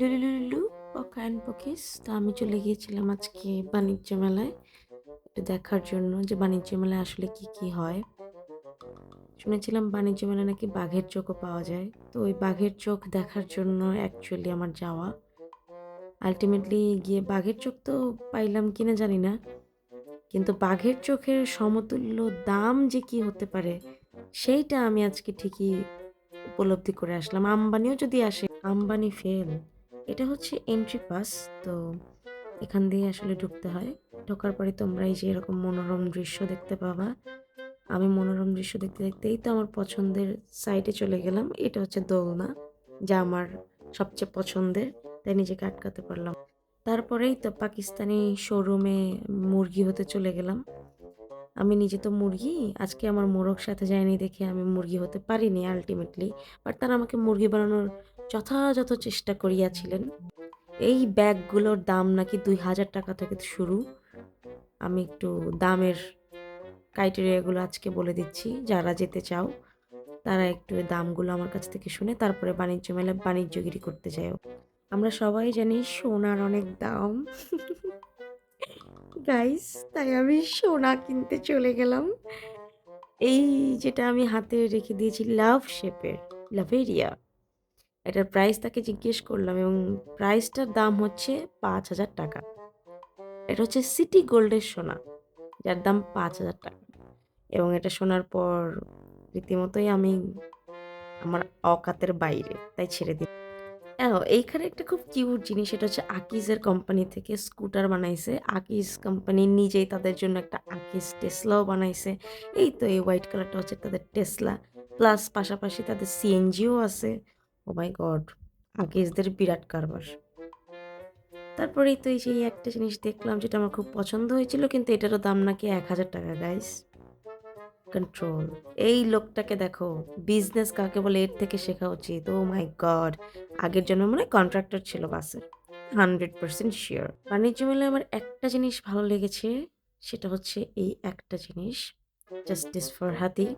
লুলুলুলু, পকা অ্যান্ড পকিস। তো আমি চলে গিয়েছিলাম আজকে বাণিজ্য মেলায়। দেখার জন্য যে বাণিজ্য মেলায় আসলে কি কি হয়। শুনেছিলাম বাণিজ্য মেলায় নাকি বাঘের চোখও পাওয়া যায়। তো ওই বাঘের চোখ দেখার জন্য অ্যাকচুয়ালি আমার যাওয়া। আলটিমেটলি গিয়ে বাঘের চোখ তো পাইলাম কিনা জানি না। কিন্তু বাঘের চোখের সমতুল্য দাম যে কি হতে পারে, সেইটা আমি আজকে ঠিকই উপলব্ধি করে আসলাম। আম্বানিও যদি আসে, আম্বানি ফেল এটা হচ্ছে এন্ট্রি পাস তো এখান দিয়ে আসলে ঢুকতে হয়। ঢোকার পরে তোমরা এই যে এরকম মনোরম দৃশ্য দেখতে পাবা। আমি মনোরম দৃশ্য দেখতে দেখতেই তো আমার পছন্দের সাইডে চলে গেলাম। এটা হচ্ছে দোলনা, যা আমার সবচেয়ে পছন্দের, তাই নিজেকে আটকাতে পারলাম। তারপরেই তো পাকিস্তানি শোরুমে মুরগি হতে চলে গেলাম। আমি নিজে তো মুরগি, আজকে আমার মোরগ সাথে যায়নি দেখে আমি মুরগি হতে পারিনি আলটিমেটলি বাট তারা আমাকে মুরগি বানানোর যথাযথ চেষ্টা করিয়াছিলেন। এই ব্যাগগুলোর দাম নাকি দুই হাজার টাকা থেকে শুরু। আমি একটু দামের ক্রাইটেরিয়াগুলো আজকে বলে দিচ্ছি, যারা যেতে চাও, তারা একটু দামগুলো আমার কাছ থেকে শুনে তারপরে বাণিজ্য মেলায় বাণিজ্যগিরি করতে যাও। আমরা সবাই জানি সোনার অনেক দাম। গাইস তাই আমি সোনা কিনতে চলে গেলাম। এই যেটা আমি হাতে রেখে দিয়েছি লাভ শেপের লাভেরিয়া এটার প্রাইস তাকে জিজ্ঞেস করলাম এবং প্রাইসটার দাম হচ্ছে পাঁচ হাজার টাকা। এটা হচ্ছে সিটি গোল্ডের সোনা, যার দাম পাঁচ হাজার টাকা। এবং এটা শোনার পর রীতিমতোই আমি আমার অকাতের বাইরে, তাই ছেড়ে দিই হ্যাঁ এইখানে একটা খুব কিউট জিনিস এটা হচ্ছে আকিজের কোম্পানি থেকে স্কুটার বানাইছে। আকিজ কোম্পানি নিজেই তাদের জন্য একটা আকিজ টেসলাও বানাইছে। এই তো এই হোয়াইট কালারটা হচ্ছে তাদের টেসলা প্লাস পাশাপাশি তাদের সিএনজিও আছে। ও মাই গড আকিজদের বিরাট কারবার। তারপরেই তো এই যে একটা জিনিস দেখলাম যেটা আমার খুব পছন্দ হয়েছিল, কিন্তু এটারও দাম নাকি এক হাজার টাকা গাইস কন্ট্রোল এই লোকটাকে দেখো বিজনেস কাকে বলে এর থেকে শেখা উচিত। ও মাই গড আগের জন্য মনে কন্ট্রাক্টর ছিল বাসের। হান্ড্রেড পার্সেন্ট শিওর বাণিজ্য মেলায় আমার একটা জিনিস ভালো লেগেছে, সেটা হচ্ছে এই একটা জিনিস জাস্টিস ফর হাতি।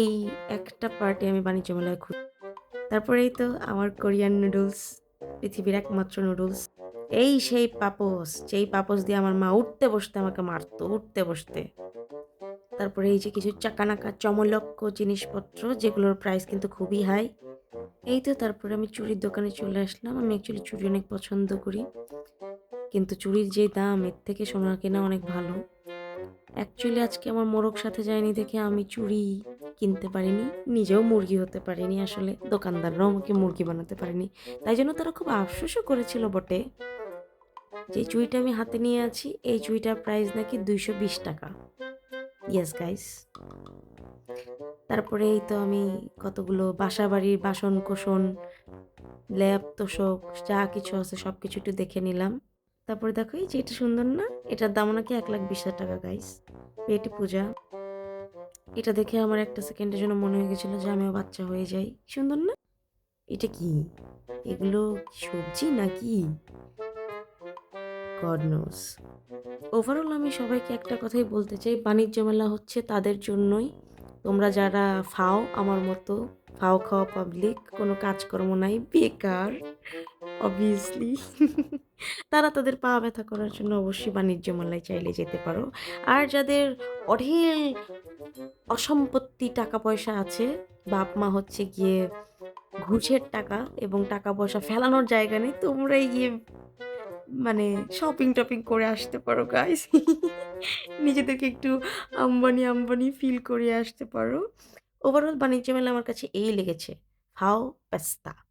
এই একটা পার্টি আমি বাণিজ্য মেলায় ঘুরি তারপরেই তো আমার কোরিয়ান নুডলস, পৃথিবীর একমাত্র নুডলস। এই সেই পাপোস, যেই পাপোস দিয়ে আমার মা উঠতে বসতে আমাকে মারতো, উঠতে বসতে। তারপরে এই যে কিছু চাকানাকা চমলক্ষ জিনিসপত্র, যেগুলোর প্রাইস কিন্তু খুবই হাই এই তো তারপরে আমি চুড়ির দোকানে চলে আসলাম। আমি অ্যাকচুয়ালি চুড়ি অনেক পছন্দ করি। কিন্তু চুড়ির যে দাম, এর থেকে সোনা কেনা অনেক ভালো। অ্যাকচুয়ালি আজকে আমার মোরগ সাথে যায়নি দেখে আমি চুড়ি কিনতে পারিনি, নিজেও মুরগি হতে পারিনি আসলে, দোকানদাররাও আমাকে মুরগি বানাতে পারেনি। তাই জন্য তারা খুব আফসোসও করেছিল বটে। যে চুড়িটা আমি হাতে নিয়ে আছি, এই চুড়িটার প্রাইস নাকি দুইশো বিশ টাকা। ইয়েস গাইস তারপরে এই তো আমি কতগুলো বাসা বাড়ির বাসন কোসন ল্যাব তোষক যা কিছু আছে সব কিছু একটু দেখে নিলাম। তারপরে দেখো, এই যে এটা সুন্দর না, এটার দাম নাকি এক লাখ বিশ হাজার টাকা গাইস পেটি পূজা। এটা দেখে আমার একটা সেকেন্ডের জন্য মনে হয়ে গেছিল যে আমিও বাচ্চা হয়ে যাই। সুন্দর না? এটা কি? এগুলো সবজি নাকি? ওভারঅল আমি সবাইকে একটা কথাই বলতে চাই, বাণিজ্য মেলা হচ্ছে তাদের জন্যই। তোমরা যারা ফাও, আমার মতো ফাও খাওয়া পাবলিক কোনো কাজকর্ম নাই, বেকার অবভিয়াসলি তারা তাদের পা ব্যথা করার জন্য অবশ্যই বাণিজ্য মেলায় চাইলে যেতে পারো। আর যাদের অঢেল অসম্পত্তি টাকা পয়সা আছে। বাপ মা হচ্ছে গিয়ে ঘুষের টাকা এবং টাকা পয়সা ফেলানোর জায়গা নেই। তোমরাই গিয়ে মানে শপিং টপিং করে আসতে পারো গাইস নিজেদেরকে একটু আম্বানি আম্বানি ফিল করে আসতে পারো। ওভারঅল বাণিজ্য মেলা আমার কাছে এই লেগেছে। হাও পেস্তা